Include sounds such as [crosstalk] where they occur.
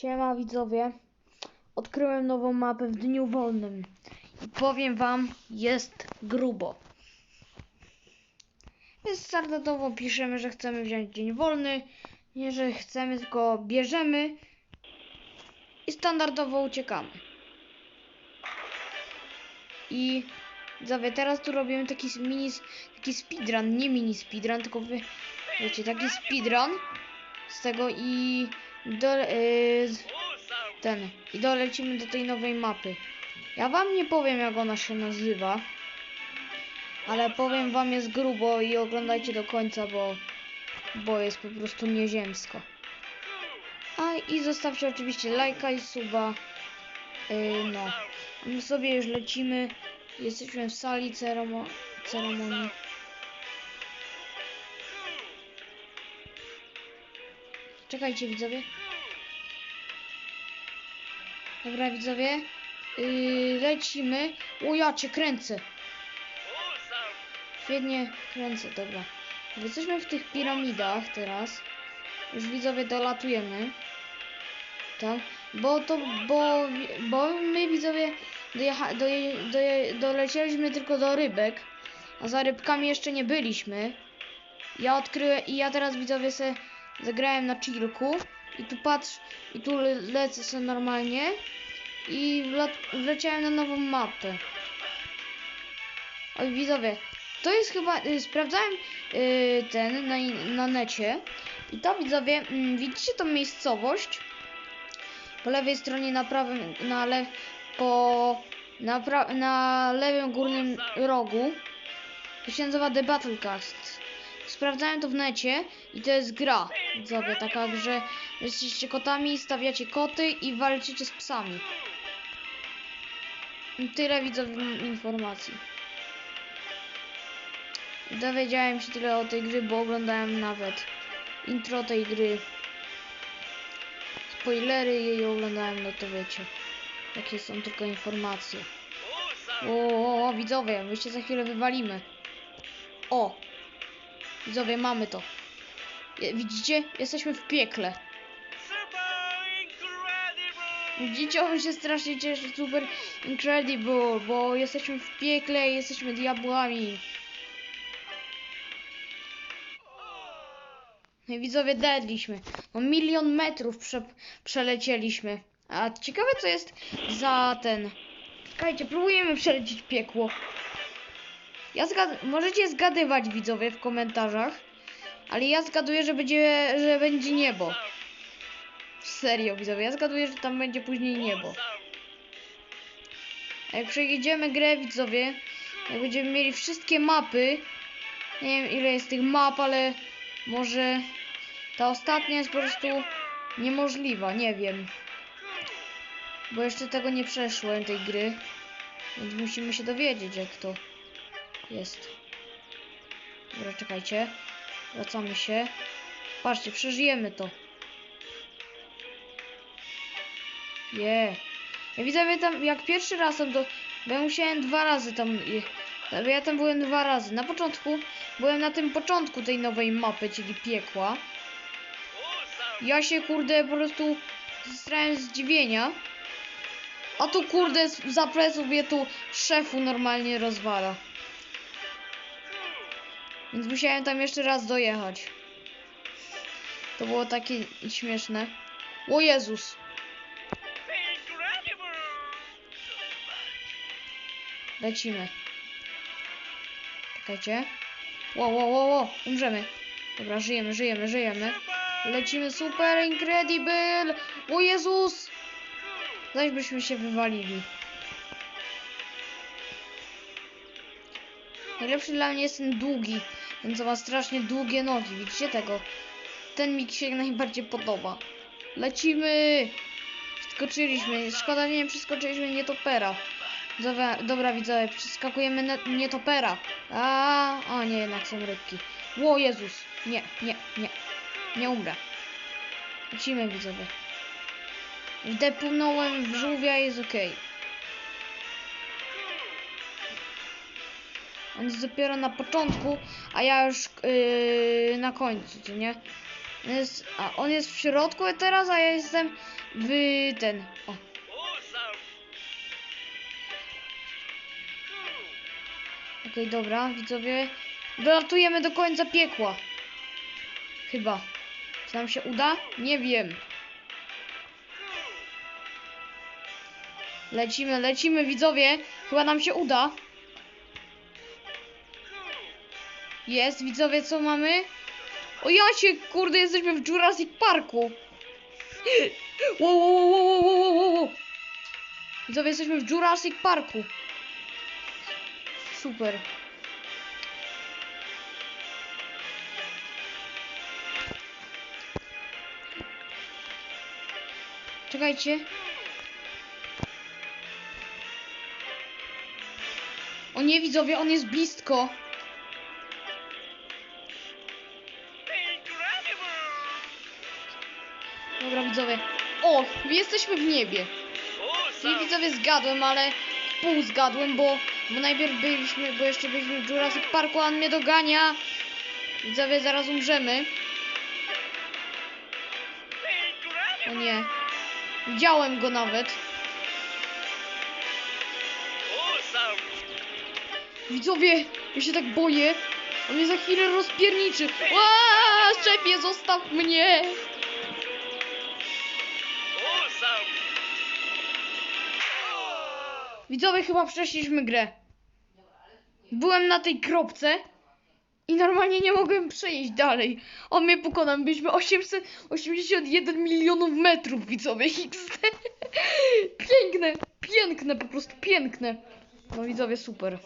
Siema widzowie. Odkryłem nową mapę w dniu wolnym. I powiem wam, jest grubo. Więc standardowo piszemy, że chcemy wziąć dzień wolny. Nie, że chcemy, tylko bierzemy. I standardowo uciekamy. I widzowie, teraz tu robimy taki mini, taki speedrun, nie mini speedrun, tylko wy, wiecie, taki speedrun z tego i yy, ten i dolecimy do tej nowej mapy. Ja wam nie powiem jak ona się nazywa, ale powiem wam jest grubo i oglądajcie do końca, bo bo jest po prostu nieziemsko. A i zostawcie oczywiście lajka i suba. Yy, no. My sobie już lecimy. Jesteśmy w sali ceremo ceremonii. Czekajcie widzowie. Dobra widzowie. Yy, lecimy. O ja cię kręcę. Świetnie kręcę, dobra. Jesteśmy w tych piramidach teraz. Już widzowie dolatujemy. Tak? Bo to, bo, bo my widzowie dojecha, doje, doje, dolecieliśmy tylko do rybek, a za rybkami jeszcze nie byliśmy. Ja odkryłem i ja teraz widzowie se zagrałem na chillku i tu patrz, i tu le, lecę sobie normalnie i wleciałem na nową mapę. Oj widzowie, to jest chyba, y, sprawdzałem y, ten na, na necie i to widzowie, mm, widzicie tą miejscowość? Po lewej stronie na prawym, na le, po, na, pra, na lewym górnym rogu to się nazywa The Battlecast. Sprawdzałem to w necie i to jest gra, widzowie, taka, że jesteście kotami, stawiacie koty i walczycie z psami. Tyle widzowie informacji. Dowiedziałem się tyle o tej gry, bo oglądałem nawet intro tej gry. Spoilery jej oglądałem, no to wiecie. Jakie są tylko informacje. O, o, o, widzowie, my się za chwilę wywalimy. O! Widzowie, mamy to. Widzicie? Jesteśmy w piekle. Widzicie, on się strasznie cieszy, super incredible, bo jesteśmy w piekle i jesteśmy diabłami. No widzowie, dedliśmy. No milion metrów prze, przelecieliśmy. A ciekawe co jest za ten... Czekajcie, próbujemy przelecieć piekło. Ja zgad... Możecie zgadywać widzowie w komentarzach. Ale ja zgaduję, że będzie, że będzie niebo. Serio widzowie, ja zgaduję, że tam będzie później niebo. A jak przejedziemy grę widzowie, jak będziemy mieli wszystkie mapy, nie wiem ile jest tych map, ale może ta ostatnia jest po prostu niemożliwa, nie wiem. Bo jeszcze tego nie przeszłem, tej gry. Więc musimy się dowiedzieć, jak to jest. Dobra, czekajcie. Wracamy się. Patrzcie, przeżyjemy to. Je. Ja widzę, tam jak pierwszy raz tam do... Bo ja musiałem dwa razy tam... Ja tam byłem dwa razy. Na początku byłem na tym początku tej nowej mapy, czyli piekła. Ja się kurde po prostu zestrałem zdziwienia. A tu kurde za mnie tu szefu normalnie rozwala. Więc musiałem tam jeszcze raz dojechać. To było takie śmieszne. O Jezus! Lecimy. Czekajcie. Ło, ło, ło, ło. Umrzemy. Dobra, żyjemy, żyjemy, żyjemy. Lecimy super incredible. O Jezus! Zaś byśmy się wywalili. Najlepszy dla mnie jest ten długi. Ten co ma strasznie długie nogi. Widzicie tego? Ten mi się najbardziej podoba. Lecimy! Skoczyliśmy. Szkoda, że nie przeskoczyliśmy nietopera. Dobra, dobra widzowie, przeskakujemy na nietopera. A, o nie, jednak są rybki. Ło Jezus! Nie, nie, nie. Nie umrę. Lecimy widzowie. Wdepnąłem w żółwia jest okej. On jest dopiero na początku, a ja już yy, na końcu, co nie? On jest, a on jest w środku teraz, a ja jestem w ten. O. Okej, dobra, widzowie. Dolatujemy do końca piekła. Chyba. Czy nam się uda? Nie wiem. Lecimy, lecimy, widzowie. Chyba nam się uda. Jest, widzowie, co mamy? O ja się, kurde, jesteśmy w Jurassic Parku. Wow, wow, wow, wow, wow, wow. Widzowie, jesteśmy w Jurassic Parku. Super. Czekajcie. O nie, widzowie, on jest blisko. Dobra, widzowie. O, jesteśmy w niebie. Widzowie zgadłem, ale pół zgadłem, bo, bo najpierw byliśmy, bo jeszcze byliśmy w Jurassic Parku, a on mnie dogania. Widzowie, zaraz umrzemy. O nie. Widziałem go nawet. Widzowie, ja się tak boję. On mnie za chwilę rozpierniczy. Aaaa, szefie, zostaw mnie. Widzowie, chyba przeszliśmy grę. Byłem na tej kropce i normalnie nie mogłem przejść dalej. On mnie pokonał. Byliśmy 881 milionów metrów, widzowie. XD. [laughs] Piękne, piękne, po prostu piękne. No widzowie, super.